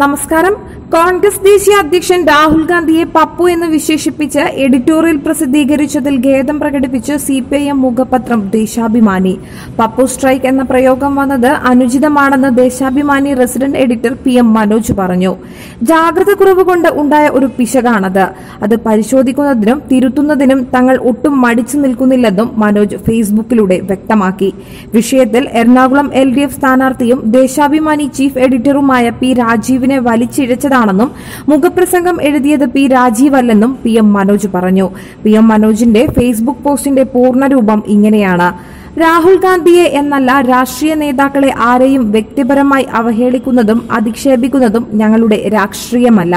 നമസ്കാരം. കോൺഗ്രസ് ദേശീയ അധ്യക്ഷൻ രാഹുൽ ഗാന്ധിയെ പപ്പു എന്ന് വിശേഷിപ്പിച്ച് എഡിറ്റോറിയൽ പ്രസിദ്ധീകരിച്ചതിൽ ഖേദം പ്രകടിപ്പിച്ച് സി പി ഐ എം മുഖപത്രം ദേശാഭിമാനി. പപ്പു സ്ട്രൈക്ക് എന്ന പ്രയോഗം വന്നത് അനുചിതമാണെന്ന് Deshabhimani resident editor P M Manoj പറഞ്ഞു. ജാഗ്രത കുറവ് കൊണ്ട് ഉണ്ടായ ഒരു പിശകാണത്. അത് പരിശോധിക്കുന്നതിനും തിരുത്തുന്നതിനും തങ്ങൾ ഒട്ടും മടിച്ചു നിൽക്കുന്നില്ലെന്നും മനോജ് ഫേസ്ബുക്കിലൂടെ വ്യക്തമാക്കി. വിഷയത്തിൽ എറണാകുളം എൽ ഡി എഫ് സ്ഥാനാർത്ഥിയും ദേശാഭിമാനി ചീഫ് എഡിറ്ററുമായ പി രാജീവിനെ വലിച്ചിഴച്ചതാണെന്നും മുഖപ്രസംഗം എഴുതിയത് പി രാജീവല്ലെന്നും പി എം മനോജ് പറഞ്ഞു. പി എം മനോജിന്റെ ഫേസ്ബുക്ക് പോസ്റ്റിന്റെ പൂർണരൂപം ഇങ്ങനെയാണ്. രാഹുൽ ഗാന്ധിയെ എന്നല്ല രാഷ്ട്രീയ നേതാക്കളെ ആരെയും വ്യക്തിപരമായി അവഹേളിക്കുന്നതും അധിക്ഷേപിക്കുന്നതും ഞങ്ങളുടെ രാഷ്ട്രീയമല്ല.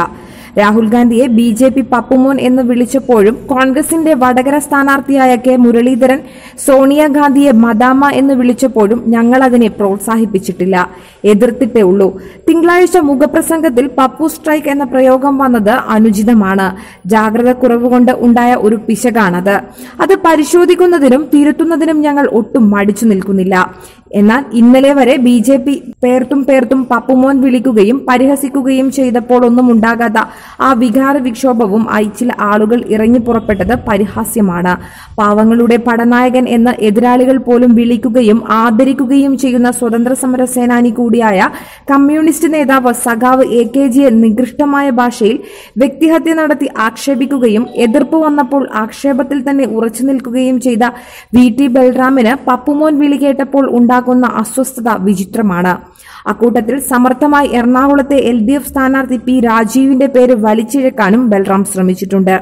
രാഹുൽ ഗാന്ധിയെ ബി ജെ പി പപ്പുമോൻ എന്ന് വിളിച്ചപ്പോഴും കോൺഗ്രസിന്റെ വടകര സ്ഥാനാർത്ഥിയായ കെ മുരളീധരൻ സോണിയാഗാന്ധിയെ മദാമ എന്ന് വിളിച്ചപ്പോഴും ഞങ്ങൾ അതിനെ പ്രോത്സാഹിപ്പിച്ചിട്ടില്ല. എതിർത്തിട്ടേ ഉള്ളൂ. തിങ്കളാഴ്ച മുഖപ്രസംഗത്തിൽ പപ്പു സ്ട്രൈക്ക് എന്ന പ്രയോഗം വന്നത് അനുചിതമാണ്. ജാഗ്രത കുറവുകൊണ്ട് ഉണ്ടായ ഒരു പിശകാണത്. അത് പരിശോധിക്കുന്നതിനും തിരുത്തുന്നതിനും ഞങ്ങൾ ഒട്ടും മടിച്ചു നിൽക്കുന്നില്ല. എന്നാൽ ഇന്നലെ വരെ ബി ജെ പി പേർത്തും പേർത്തും പപ്പുമോൻ വിളിക്കുകയും പരിഹസിക്കുകയും ചെയ്തപ്പോൾ ഒന്നും ഉണ്ടാകാത്ത ആ വികാര വിക്ഷോഭവും ചില ആളുകൾ ഇറങ്ങി പുറപ്പെട്ടത് പരിഹാസ്യമാണ്. പാവങ്ങളുടെ പടനായകൻ എന്ന് എതിരാളികൾ പോലും വിളിക്കുകയും ആദരിക്കുകയും ചെയ്യുന്ന സ്വതന്ത്ര സമര സേനാനി കൂടിയായ കമ്മ്യൂണിസ്റ്റ് നേതാവ് സഖാവ് എ കെ ജിയെ നികൃഷ്ടമായ ഭാഷയിൽ വ്യക്തിഹത്യ നടത്തി ആക്ഷേപിക്കുകയും എതിർപ്പ് വന്നപ്പോൾ ആക്ഷേപത്തിൽ തന്നെ ഉറച്ചു നിൽക്കുകയും ചെയ്ത വി ടി ബൽറാമിന് പപ്പുമോൻ വിളി കേട്ടപ്പോൾ ഉണ്ടാകുന്ന അസ്വസ്ഥത വിചിത്രമാണ്. അക്കൂട്ടത്തിൽ സമർത്ഥമായി എറണാകുളത്തെ എൽ ഡി എഫ് സ്ഥാനാർത്ഥി പി രാജീവിന്റെ പേര് വലിച്ചിഴക്കാനും ബൽറാം ശ്രമിച്ചിട്ടുണ്ട്.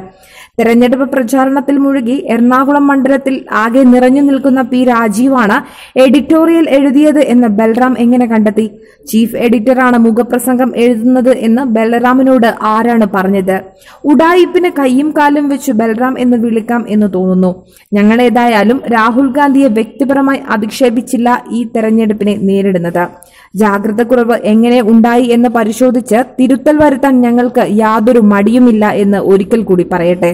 തെരഞ്ഞെടുപ്പ് പ്രചാരണത്തിൽ മുഴുകി എറണാകുളം മണ്ഡലത്തിൽ ആകെ നിറഞ്ഞു നിൽക്കുന്ന പി രാജീവാണ് എഡിറ്റോറിയൽ എഴുതിയത് എന്ന് ബൽറാം എങ്ങനെ കണ്ടെത്തി? ചീഫ് എഡിറ്ററാണ് മുഖപ്രസംഗം എഴുതുന്നത് എന്ന് ബൽറാമിനോട് ആരാണ് പറഞ്ഞത്? ഉഡായിപ്പിന് കയ്യും കാലും വെച്ച് ബൽറാം എന്ന് വിളിക്കാം എന്ന് തോന്നുന്നു. ഞങ്ങൾ ഏതായാലും രാഹുൽ ഗാന്ധിയെ വ്യക്തിപരമായി അധിക്ഷേപിച്ചില്ല ഈ തെരഞ്ഞെടുപ്പിനെ നേരിടുന്നത്. ജാഗ്രത കുറവ് എങ്ങനെ ഉണ്ടായി എന്ന് പരിശോധിച്ച് തിരുത്തൽ വരുത്താൻ ഞങ്ങൾക്ക് യാതൊരു മടിയുമില്ല എന്ന് ഒരിക്കൽ കൂടി പറയട്ടെ.